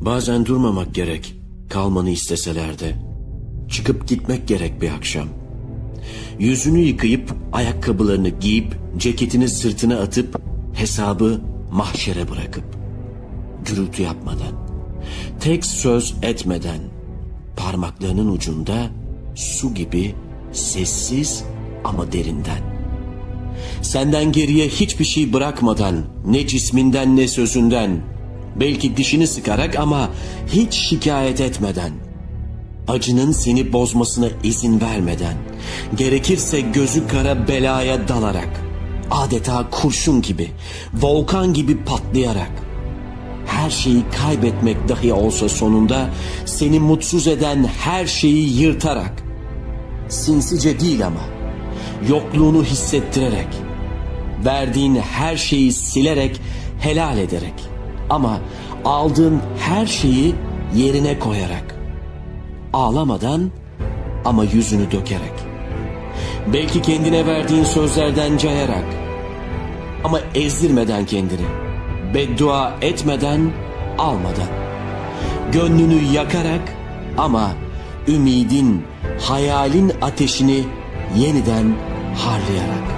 Bazen durmamak gerek, kalmanı isteseler de. Çıkıp gitmek gerek bir akşam. Yüzünü yıkayıp, ayakkabılarını giyip, ceketini sırtına atıp, hesabı mahşere bırakıp. Gürültü yapmadan, tek söz etmeden, parmaklarının ucunda su gibi sessiz ama derinden. Senden geriye hiçbir şey bırakmadan, ne cisminden ne sözünden, belki dişini sıkarak ama hiç şikayet etmeden, acının seni bozmasına izin vermeden, gerekirse gözü kara belaya dalarak, adeta kurşun gibi, volkan gibi patlayarak, her şeyi kaybetmek dahi olsa sonunda seni mutsuz eden her şeyi yırtarak, sinsice değil ama, yokluğunu hissettirerek, verdiğin her şeyi silerek, helal ederek ama aldığın her şeyi yerine koyarak, ağlamadan ama yüzünü dökerek, belki kendine verdiğin sözlerden cayarak ama ezdirmeden kendini, beddua etmeden, almadan, gönlünü yakarak ama ümidin, hayalin ateşini yeniden harlayarak.